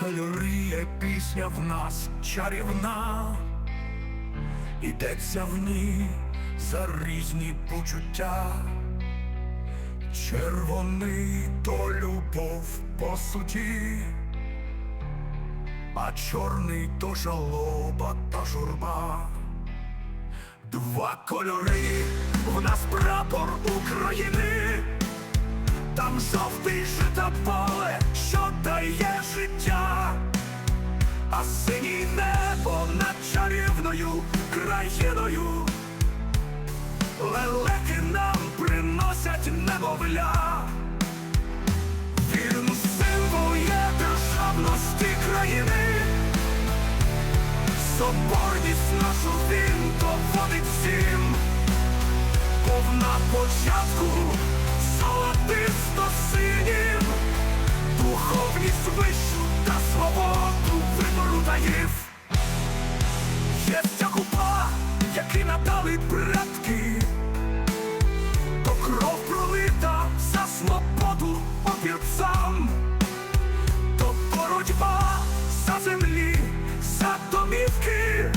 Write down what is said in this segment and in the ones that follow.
кольори є пісня в нас чарівна, Ідеться в ній за різні почуття. Червоний то любов по суті, а чорний то жалоба та журба. Два кольори, в нас прапор України, там жовтий жита а синій небо над чарівною країною. Лелеки нам приносять немовля. Він символ є державності країни. Соборність нашу він доводить всім, Був на початку за землі, за домівки,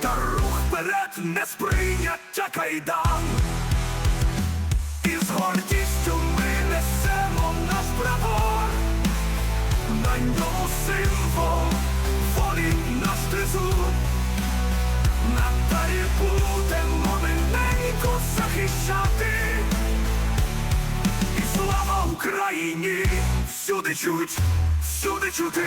та рух вперед не сприйняття кайдан. І з гордістю ми несемо наш прапор, на ньому символ волі наш тризуб. Надалі будемо ми ненько захищати, і слава Україні! Всюди чуть, всюди чути.